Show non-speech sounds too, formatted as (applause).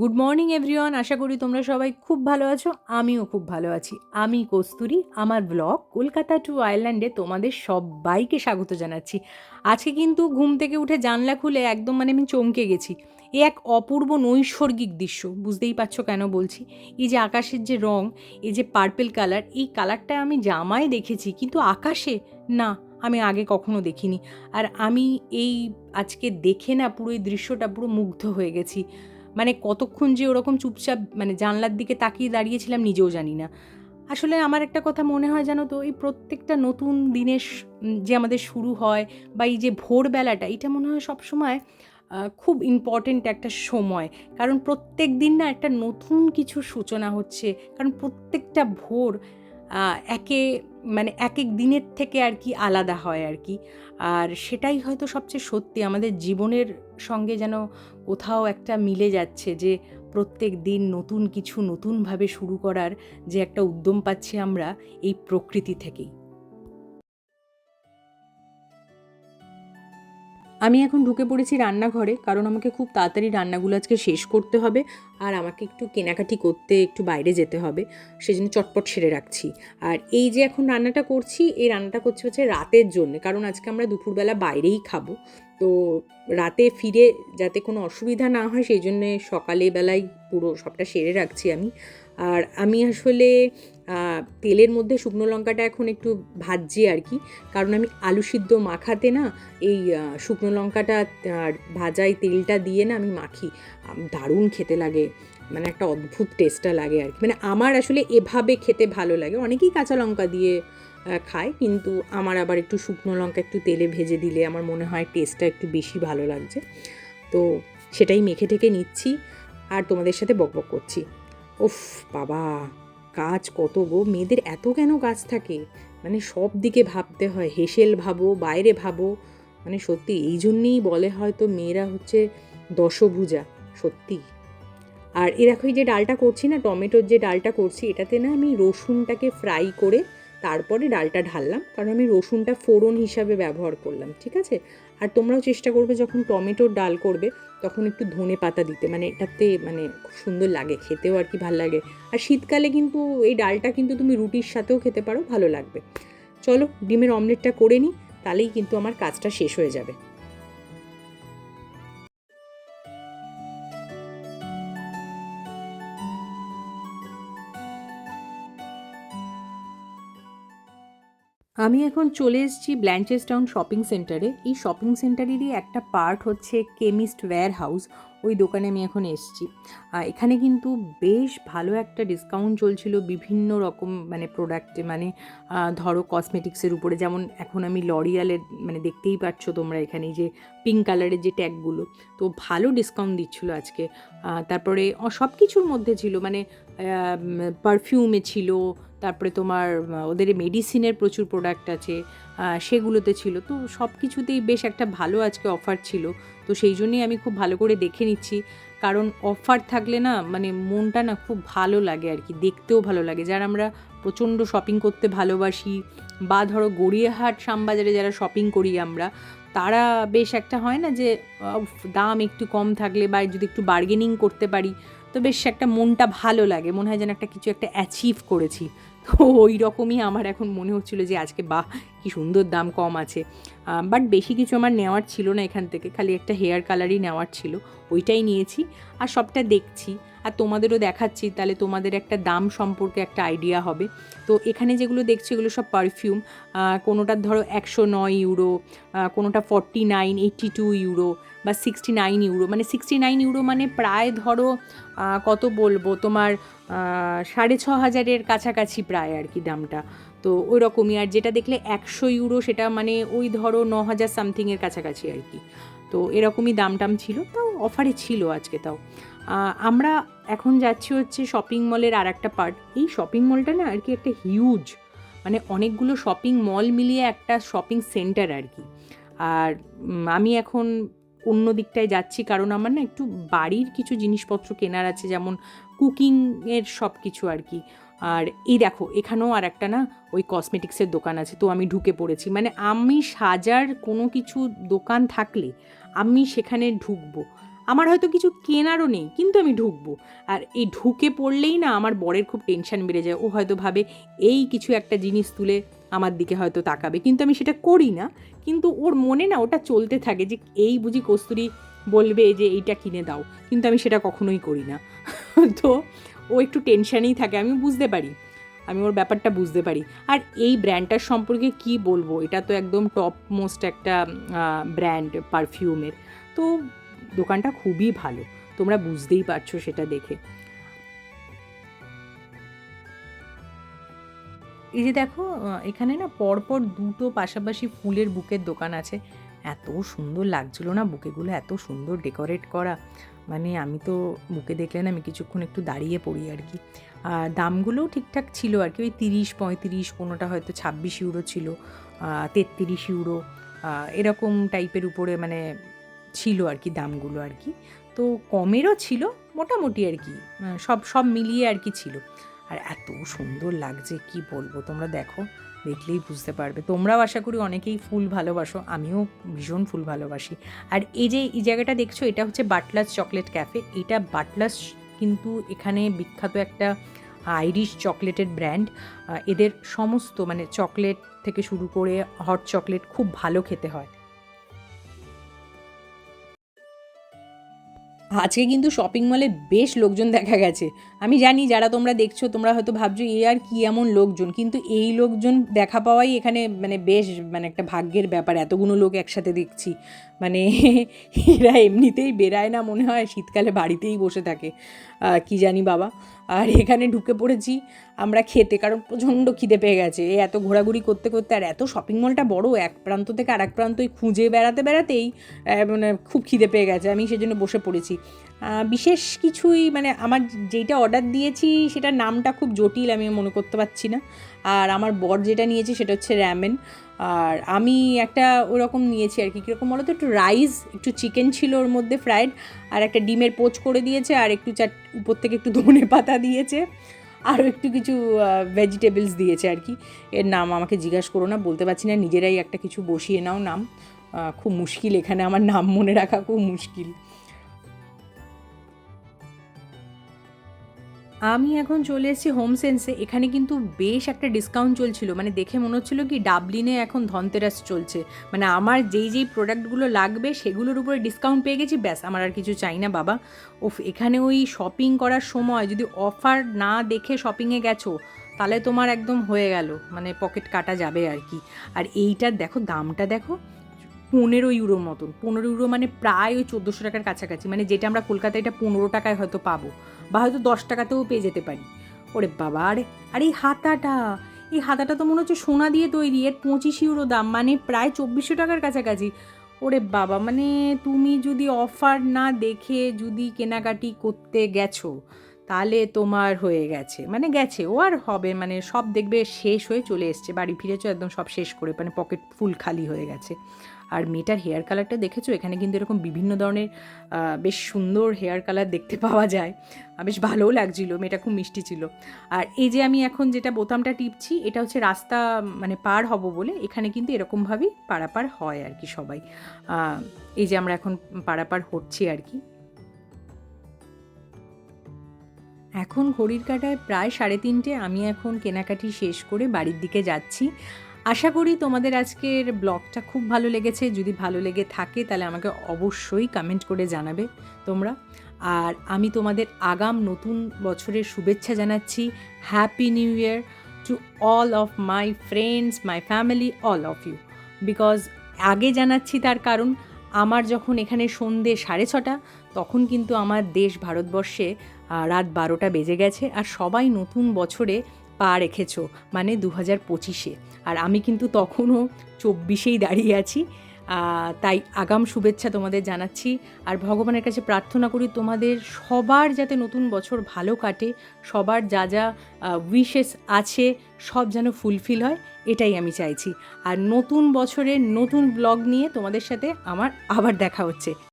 Good morning everyone আশা করি তোমরা সবাই খুব ভালো আছো। আমিও খুব ভালো আছি। আমি কস্তুরি। আমার ব্লগ কলকাতা টু আয়ারল্যান্ডে তোমাদের সবাইকে স্বাগত জানাচ্ছি। আজকে কিন্তু ঘুম থেকে উঠে জানলা খুলে একদম মানে আমি চমকে গেছি। এ এক অপূর্ব নৈসর্গিক দৃশ্য, বুঝতেই পারছ কেন বলছি? এই যে আকাশের যে রং, এই যে পার্পেল কালার এই কালারটা আমি জামায় দেখেছি, কিন্তু আকাশে না, আমি আগে কখনো দেখিনি। আর আমি এই আজকে দেখে না পুরো এই দৃশ্যটা পুরো মুগ্ধ হয়ে গেছি। মানে কতক্ষণ যে ওরকম চুপচাপ মানে জানলার দিকে তাকিয়ে দাঁড়িয়েছিলাম নিজেও জানি না। আসলে আমার একটা কথা মনে হয় জানো তো, এই প্রত্যেকটা নতুন দিনের যে আমাদের শুরু হয় বা এই যে ভোরবেলাটা, এটা মনে হয় সবসময় খুব ইম্পর্টেন্ট একটা সময়। কারণ প্রত্যেক দিন না একটা নতুন কিছু সূচনা হচ্ছে। কারণ প্রত্যেকটা ভোর একে মানে এক এক দিনের থেকে আর কি আলাদা হয় আর কি। আর সেটাই হয়তো সবচেয়ে সত্যি, আমাদের জীবনের সঙ্গে যেন কোথাও একটা মিলে যাচ্ছে যে প্রত্যেক দিন নতুন কিছু নতুনভাবে শুরু করার যে একটা উদ্যম পাচ্ছি আমরা এই প্রকৃতি থেকেই। আমি এখন ঢুকে পড়েছি রান্নাঘরে, কারণ আমাকে খুব তাড়াতাড়ি রান্নাগুলো আজকে শেষ করতে হবে। আর আমাকে একটু কেনাকাটি করতে একটু বাইরে যেতে হবে, সেজন্য চটপট সেরে রাখছি। আর এই যে এখন রান্নাটা করছি, এই রান্নাটা করছি হচ্ছে রাতের জন্য, কারণ আজকে আমরা দুপুরবেলা বাইরেই খাব। তো রাতে ফিরে যাতে কোনো অসুবিধা না হয়, সেই জন্যে সকালে বেলায় পুরো সবটা সেরে রাখছি আমি। আর আমি আসলে তেলের মধ্যে শুকনো লঙ্কাটা এখন একটু ভাজছি আর কি, কারণ আমি আলু সিদ্ধ মাখাতে না, এই শুকনো লঙ্কাটা আর ভাজা এই তেলটা দিয়ে না আমি মাখি। দারুণ খেতে লাগে। মানে একটা অদ্ভুত টেস্টটা লাগে আর কি। মানে আমার আসলে এভাবে খেতে ভালো লাগে। অনেকেই কাঁচা লঙ্কা দিয়ে খায়, কিন্তু আমার আবার একটু শুকনো লঙ্কা একটু তেলে ভেজে দিলে আমার মনে হয় টেস্টটা একটু বেশি ভালো লাগছে। তো সেটাই মেখে ঠেকে নিচ্ছি আর তোমাদের সাথে বকবক করছি। ওফ বাবা! কাজ কত গো! মেয়েদের এত কেন কাজ থাকে? মানে সব দিকে ভাবতে হয়। হেসেল ভাবো, বাইরে ভাবো। মানে সত্যি, এই জন্যেই বলে হয়তো মেয়েরা হচ্ছে দশভুজা, সত্যি। আর এ দেখো এই যে ডালটা করছি না, টমেটোর যে ডালটা করছি, এটাতে না আমি রসুনটাকে ফ্রাই করে তারপরে ডালটা ঢাললাম। কারণ আমি রসুনটা ফোড়ন হিসাবে ব্যবহার করলাম, ঠিক আছে? আর তোমরাও চেষ্টা করবে যখন টমেটোর ডাল করবে, তখন একটু ধনে পাতা দিতে। মানে এটাতে মানে খুব সুন্দর লাগে, খেতেও আর কি ভালো লাগে। আর শীতকালে কিন্তু এই ডালটা কিন্তু তুমি রুটির সাথেও খেতে পারো, ভালো লাগবে। চলো, ডিমের অমলেটটা করে নিই, তাহলেই কিন্তু আমার কাজটা শেষ হয়ে যাবে। আমি এখন চলে এসেছি ব্ল্যাঞ্চেস টাউন শপিং সেন্টারে এই শপিং সেন্টারেরই একটা পার্ট হচ্ছে কেমিস্ট ওয়্যার হাউস ওই দোকানে আমি এখন এসেছি। এখানে কিন্তু বেশ ভালো একটা ডিসকাউন্ট চলছিল বিভিন্ন রকম মানে প্রোডাক্টে মানে ধরো কসমেটিক্সের উপরে, যেমন এখন আমি লরিয়ালের মানে দেখতেই পাচ্ছ তোমরা এখানে যে পিঙ্ক কালারের যে ট্যাগগুলো তো ভালো ডিসকাউন্ট দিচ্ছিল আজকে। তারপরে সব কিছুর মধ্যে ছিল। মানে পারফিউমে ছিল, তারপরে তোমার, ওদের মেডিসিনের প্রচুর প্রোডাক্ট আছে সেগুলোতে ছিল। তো সব কিছুতেই বেশ একটা ভালো আজকে অফার ছিল। তো সেই জন্যই আমি খুব ভালো করে দেখে নিচ্ছি। কারণ অফার থাকলে না মানে মনটা না খুব ভালো লাগে আর কি, দেখতেও ভালো লাগে। যারা আমরা প্রচণ্ড শপিং করতে ভালোবাসি, বা ধরো গড়িয়াহাট, শ্যামবাজারে যারা শপিং করি আমরা, তারা বেশ একটা হয় না যে দাম একটু কম থাকলে বা যদি একটু বার্গেনিং করতে পারি তো বেশ একটা মনটা ভালো লাগে। মনে হয় যেন একটা কিছু একটা অ্যাচিভ করেছি। তো ওই রকমই আমার এখন মনে হচ্ছিল যে আজকে বাহ, কি সুন্দর দাম কম আছে। বাট বেশি কিছু আমার নেওয়ার ছিল না এখান থেকে, খালি একটা হেয়ার কালারই নেওয়ার ছিল। ওইটাই নিয়েছি, আর সবটা দেখছি, আর তোমাদেরও দেখাচ্ছি, তাহলে তোমাদের একটা দাম সম্পর্কে একটা আইডিয়া হবে। তো এখানে যেগুলো দেখছি, এগুলো সব পারফিউম কোনোটার ধরো একশো নয় ইউরো কোনোটা forty nine eighty two euro বা সিক্সটি নাইন ইউরো মানে সিক্সটি নাইন ইউরো মানে প্রায় ধরো কত বলব, তোমার সাড়ে ছ হাজারের কাছাকাছি প্রায় আর কি দামটা। তো ওই রকমই আর যেটা দেখলে একশো ইউরো সেটা মানে ওই ধরো ন হাজার সামথিংয়ের কাছাকাছি আর কি। তো এরকমই দাম টাম ছিল, তাও অফারে ছিল আজকে তাও। আমরা এখন যাচ্ছি হচ্ছে শপিং মলের আর একটা পার্ট এই শপিং মলটা না আর কি একটা হিউজ মানে অনেকগুলো শপিং মল মিলিয়ে একটা শপিং সেন্টার আর কি। আর আমি এখন অন্য দিকটায় যাচ্ছি কারণ আমার না একটু বাড়ির কিছু জিনিসপত্র কেনার আছে, যেমন কুকিংয়ের সব কিছু আর কি। আর এই দেখো, এখানেও আর একটা না ওই কসমেটিক্সের দোকান আছে, তো আমি ঢুকে পড়েছি। মানে আমি সাজার কোনো কিছু দোকান থাকলে আমি সেখানে ঢুকবো। আমার হয়তো কিছু কেনারও নেই, কিন্তু আমি ঢুকবো। আর এই ঢুকে পড়লেই না আমার বরের খুব টেনশন বেড়ে যায়। ও হয়তো ভাবে এই কিছু একটা জিনিস তুলে আমার দিকে হয়তো তাকাবে, কিন্তু আমি সেটা করি না। কিন্তু ওর মনে না ওটা চলতে থাকে যে এই বুঝি কস্তুরি বলবে যে এইটা কিনে দাও, কিন্তু আমি সেটা কখনোই করি না। (laughs) তো ও একটু টেনশানেই থাকে, আমি বুঝতে পারি। আমি ওর ব্যাপারটা বুঝতে পারি। আর এই ব্র্যান্ডটার সম্পর্কে কি বলব? এটা তো একদম টপ মোস্ট একটা ব্র্যান্ড পারফিউমের তো দোকানটা খুবই ভালো, তোমরা বুঝতেই পারছ সেটা দেখে। এই যে দেখো এখানে না পরপর দুটো পাশাপাশি ফুলের বুকের দোকান আছে। এত সুন্দর লাগছিল না বুকেগুলো, এত সুন্দর ডেকোরেট করা। মানে আমি তো বুকে দেখলেন আমি কিছুক্ষণ একটু দাঁড়িয়ে পড়ি আর কি। আর দামগুলোও ঠিকঠাক ছিল আর কি, ওই তিরিশ, পঁয়ত্রিশ, কোনোটা হয়তো ছাব্বিশ ইউরো ছিল তেত্রিশ ইউরো এরকম টাইপের উপরে মানে ছিল আর কি দামগুলো আর কি। তো কমেরও ছিল, মোটামুটি আর কি সব সব মিলিয়ে আর কি ছিল। আর এত সুন্দর লাগছে, কি বলব? তোমরা দেখো, দেখলেই বুঝতে পারবে। তোমরাও আশা করি অনেকেই ফুল ভালোবাসো, আমিও ভীষণ ফুল ভালোবাসি। আর এই যে, এই জায়গাটা দেখছ, এটা হচ্ছে বাটলাস চকলেট ক্যাফে এটা বাটলাস কিন্তু এখানে বিখ্যাত একটা আইরিশ চকলেটের ব্র্যান্ড এদের সমস্ত মানে চকলেট থেকে শুরু করে হট চকলেট খুব ভালো খেতে হয়। আজকে কিন্তু শপিং মলে বেশ লোকজন দেখা গেছে। আমি জানি যারা তোমরা দেখছ, তোমরা হয়তো ভাবছ, এ আর কি এমন লোকজন? কিন্তু এই লোকজন দেখা পাওয়াই এখানে মানে বেশ মানে একটা ভাগ্যের ব্যাপার। এতগুলো লোক একসাথে দেখছি। মানে (laughs) এরা এমনিতেই বেরায় না মনে হয়, শীতকালে বাড়িতেই বসে থাকে। কি জানি বাবা। আর এখানে ঢুকে পড়েছি আমরা খেতে, কারণ প্রচণ্ড খিদে পেয়ে গেছে। এই এত ঘোরাঘুরি করতে করতে, আর এত শপিং মলটা বড়, এক প্রান্ত থেকে আর এক প্রান্তই খুঁজে বেড়াতে বেড়াতেই মানে খুব খিদে পেয়ে গেছে। আমি সেজন্য বসে পড়েছি। বিশেষ কিছুই মানে আমার যেটা অর্ডার দিয়েছি, সেটার নামটা খুব জটিল, আমি মনে করতে পারছি না। আর আমার বর যেটা নিয়েছে সেটা হচ্ছে র্যামেন আর আমি একটা ওরকম নিয়েছি আর কি, কীরকম বলো তো একটু রাইস একটু চিকেন ছিল ওর মধ্যে ফ্রাইড আর একটা ডিমের পোচ করে দিয়েছে, আর একটু চাট, উপর থেকে একটু ধনে পাতা দিয়েছে, আরও একটু কিছু ভেজিটেবলস দিয়েছে আর কি। এর নাম আমাকে জিজ্ঞাসা করো না, বলতে পারছি না, নিজেরাই একটা কিছু বসিয়ে নাও নাম। খুব মুশকিল এখানে আমার নাম মনে রাখা খুব মুশকিল। আমি এখন চলে এসেছি হোম সেন্সে এখানে কিন্তু বেশ একটা ডিসকাউন্ট চলছিল। মানে দেখে মনে হচ্ছিল কি ডাবলিনে এখন ধনতেরাস চলছে। মানে আমার যেই যেই প্রোডাক্টগুলো লাগবে সেগুলোর উপরে ডিসকাউন্ট পেয়ে গেছি। ব্যাস, আমার আর কিছু চাই না, বাবা। ওফ এখানে ওই শপিং করার সময় যদি অফার না দেখে শপিংয়ে গেছো, তাহলে তোমার একদম হয়ে গেল। মানে পকেট কাটা যাবে আর কি। আর এইটার দেখো, দামটা দেখো, পনেরো ইউরোর মতন। পনেরো ইউরো মানে প্রায় ওই চোদ্দোশো টাকার কাছাকাছি। মানে যেটা আমরা কলকাতায় এটা পনেরো টাকায় হয়তো পাবো। বা হয়তো দশ টাকাতেও পেয়ে যেতে পারি। ওরে বাবা, আরে, আর এই হাতাটা এই হাতাটা তো মনে হচ্ছে সোনা দিয়ে তৈরি, এর পঁচিশ ইউরো দাম মানে প্রায় চব্বিশশো টাকার কাছাকাছি। ওরে বাবা মানে তুমি যদি অফার না দেখে যদি কেনাকাটি করতে গেছো, তাহলে তোমার হয়ে গেছে। মানে গেছে, ও আর হবে মানে সব দেখবে শেষ হয়ে চলে এসছে, বাড়ি ফিরেছো, একদম সব শেষ করে মানে পকেট ফুল খালি হয়ে গেছে। আর মেয়েটার হেয়ার কালারটা দেখেছ? এখানে কিন্তু এরকম বিভিন্ন ধরনের বেশ সুন্দর হেয়ার কালার দেখতে পাওয়া যায়। বেশ ভালোও লাগছিল, মেয়েটা খুব মিষ্টি ছিল। আর এই যে আমি এখন যেটা বোতামটা টিপছি, এটা হচ্ছে রাস্তা মানে পার হব বলে এখানে কিন্তু এরকমভাবেই পারাপার হয় আর কি সবাই। এই যে আমরা এখন পারাপার হচ্ছি আর কি। এখন ঘড়ির কাটায় প্রায় সাড়ে তিনটে, আমি এখন কেনাকাটি শেষ করে বাড়ির দিকে যাচ্ছি। আশা করি তোমাদের আজকের ব্লগটা খুব ভালো লেগেছে। যদি ভালো লেগে থাকে তাহলে আমাকে অবশ্যই কমেন্ট করে জানাবে তোমরা। আর আমি তোমাদের আগাম নতুন বছরের শুভেচ্ছা জানাচ্ছি। Happy new year to all of my friends my family all of you because আগে জানাচ্ছি তার কারণ, আমার যখন এখানে সন্ধে সাড়ে ছটা, তখন কিন্তু আমার দেশ ভারতবর্ষে রাত বারোটা বেজে গেছে। আর সবাই নতুন বছরে পা রেখেছ মানে দু হাজার পঁচিশে। আর আমি কিন্তু তখনও চব্বিশেই দাঁড়িয়ে আছি। তাই আগাম শুভেচ্ছা তোমাদের জানাচ্ছি। আর ভগবানের কাছে প্রার্থনা করি তোমাদের সবার যাতে নতুন বছর ভালো কাটে, সবার যা যা উইশেস আছে, সব যেন ফুলফিল হয়, এটাই আমি চাইছি। আর নতুন বছরের নতুন ব্লগ নিয়ে তোমাদের সাথে আমার আবার দেখা হচ্ছে।